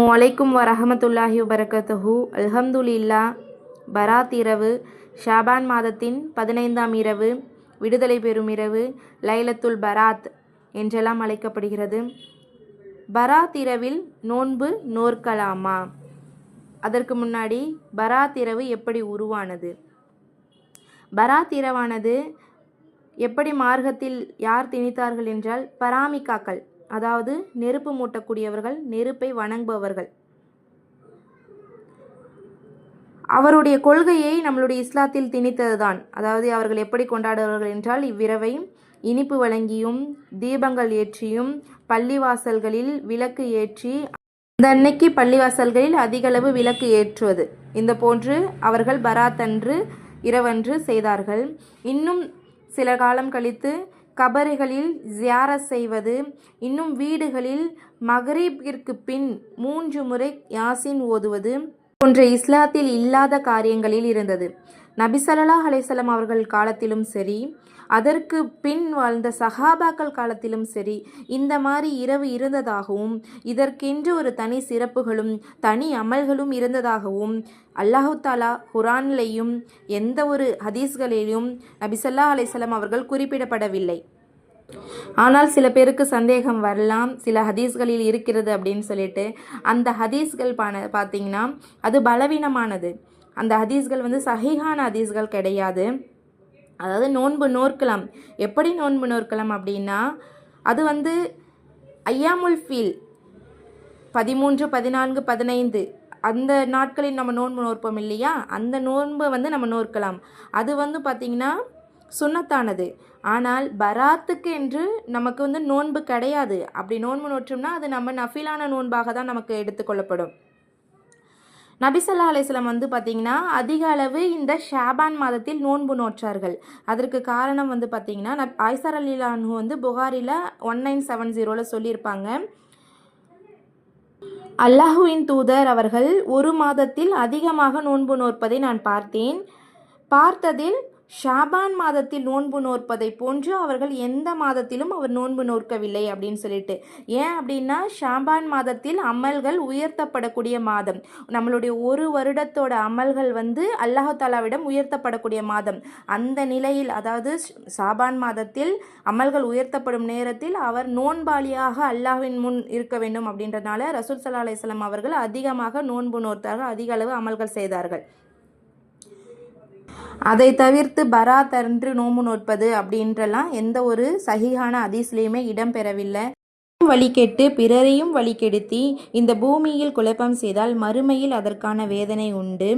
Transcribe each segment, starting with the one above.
அஸ்ஸலாமு அலைக்கும் வரஹமத்துல்லாஹி வபரகத்துஹு. அல்ஹம்துலில்லா பராத் இரவு. ஷாபான் மாதத்தின் பதினைந்தாம் இரவு. விடுதலை பெறும் இரவு. லைலத்துல் பராத் என்றெல்லாம் அழைக்கப்படுகிறது. பராத் இரவில் நோன்பு நோர்க்கலாமா அதற்கு முன்னாடி பராத் இரவு எப்படி உருவானது? பராத் இரவானது எப்படி மார்க்கத்தில் யார் திணித்தார்கள் என்றால் பராமிக்காக்கள் அதாவது நெருப்பு மூட்டக்கூடியவர்கள் நெருப்பை வணங்குபவர்கள். அவருடைய கொள்கையை நம்மளுடைய இஸ்லாத்தில் திணித்ததுதான். அதாவது அவர்கள் எப்படி கொண்டாடுவார்கள் என்றால் இவ்விரவை இனிப்பு வழங்கியும் தீபங்கள் ஏற்றியும் பள்ளிவாசல்களில் விளக்கு ஏற்றி இந்த அன்னைக்கு பள்ளிவாசல்களில் அதிகளவு விளக்கு ஏற்றுவது. இந்த போன்று அவர்கள் பராத் அன்று இரவன்று செய்தார்கள். இன்னும் சில காலம் கழித்து கபறுகளில் ஜியாரத் செய்வது இன்னும் வீடுகளில் மகரீபிற்கு பின் மூன்று முறை யாசின் ஓதுவது போன்ற இஸ்லாத்தில் இல்லாத காரியங்களில் இருந்தது. நபிசல்லா அலைசலம் அவர்கள் காலத்திலும் சரி அதற்கு பின் வாழ்ந்த சஹாபாக்கள் காலத்திலும் சரி இந்த மாதிரி இரவு இருந்ததாகவும் இதற்கென்று ஒரு தனி சிறப்புகளும் தனி அமல்களும் இருந்ததாகவும் அல்லாஹு தாலா குரான்லையும் எந்த ஒரு ஹதீஸ்களிலும் நபிசல்லா அலைசலம் அவர்கள் குறிப்பிடப்படவில்லை. ஆனால் சில பேருக்கு சந்தேகம் வரலாம் சில ஹதீஸ்களில் இருக்கிறது அப்படின்னு சொல்லிட்டு அந்த ஹதீஸ்கள் பான பார்த்தீங்கன்னா அது பலவீனமானது. அந்த ஹதீஸ்கள் வந்து சஹிஹான ஹதீஸ்கள் கிடையாது. அதாவது நோன்பு நோற்கலாம். எப்படி நோன்பு நோற்கலாம் அப்படின்னா அது வந்து ஐயாமுல் ஃபீல் பதிமூன்று பதினான்கு பதினைந்து. அந்த நாட்களில் நம்ம நோன்பு நோற்போம் இல்லையா? அந்த நோன்பை வந்து நம்ம நோற்கலாம். அது வந்து பார்த்திங்கன்னா சுண்ணத்தானது. ஆனால் பராத்துக்கு என்று நமக்கு வந்து நோன்பு கிடையாது. அப்படி நோன்பு நோற்றோம்னா அது நம்ம நஃபிலான நோன்பாக தான் நமக்கு எடுத்துக்கொள்ளப்படும் நபிசல்லா அலிஸ்லம் வந்து பார்த்திங்கன்னா அதிக அளவு இந்த ஷாபான் மாதத்தில் நோன்பு நோற்றார்கள். அதற்கு காரணம் வந்து பார்த்திங்கன்னா நப் அலிலானு வந்து புகாரில் ஒன் நைன் செவன் ஜீரோவில் சொல்லியிருப்பாங்க. அல்லாஹுவின் தூதர் அவர்கள் ஒரு மாதத்தில் அதிகமாக நோன்பு நோற்பதை நான் பார்த்தேன். பார்த்ததில் ஷாபான் மாதத்தில் நோன்பு நோற்பதை போன்று அவர்கள் எந்த மாதத்திலும் அவர் நோன்பு நோற்கவில்லை அப்படின்னு சொல்லிட்டு. ஏன் அப்படின்னா ஷாபான் மாதத்தில் அமல்கள் உயர்த்தப்படக்கூடிய மாதம். நம்மளுடைய ஒரு வருடத்தோட அமல்கள் வந்து அல்லாஹாலாவிடம் உயர்த்தப்படக்கூடிய மாதம். அந்த நிலையில் அதாவது ஷாபான் மாதத்தில் அமல்கள் உயர்த்தப்படும் நேரத்தில் அவர் நோன்பாளியாக அல்லாஹ்வின் முன் இருக்க வேண்டும் அப்படின்றதுனால ரசூல் சல்லா அலிஸ்லாம் அவர்கள் அதிகமாக நோன்பு நோர்த்தார்கள் அதிக அளவு அமல்கள் செய்தார்கள். அதை தவிர்த்து பராத் அன்று நோம்பு நோட்பது அப்படின்றலாம் எந்த ஒரு சகிகான அதிசலையுமே இடம்பெறவில்லை. வழி கெட்டு பிறரையும் வழி கெடுத்தி இந்த பூமியில் குழப்பம் செய்தால் மறுமையில் அதற்கான வேதனை உண்டு.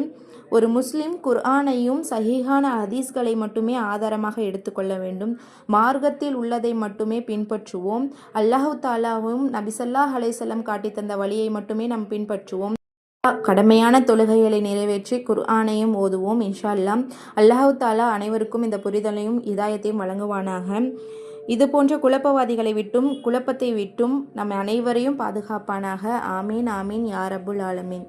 ஒரு முஸ்லிம் குர்ஆனையும் சஹீஹான ஹதீஸ்களை மட்டுமே ஆதாரமாக எடுத்துக்கொள்ள வேண்டும். மார்க்கத்தில் உள்ளதை மட்டுமே பின்பற்றுவோம். அல்லாஹு தாலாவும் நபிசல்லாஹ் அலைசல்லம் காட்டி தந்த வழியை மட்டுமே நாம் பின்பற்றுவோம். கடமையான தொழுகைகளை நிறைவேற்றி குர்ஆனையும் ஓதுவோம் இன்ஷா அல்லாஹு தாலா அனைவருக்கும் இந்த புரிதலையும் இதாயத்தையும் வழங்குவானாக. இது போன்ற குழப்பவாதிகளை விட்டும் குழப்பத்தை விட்டும் நம் அனைவரையும் பாதுகாப்பானாக. ஆமீன் ஆமீன் யாரபுல் ஆலமீன்.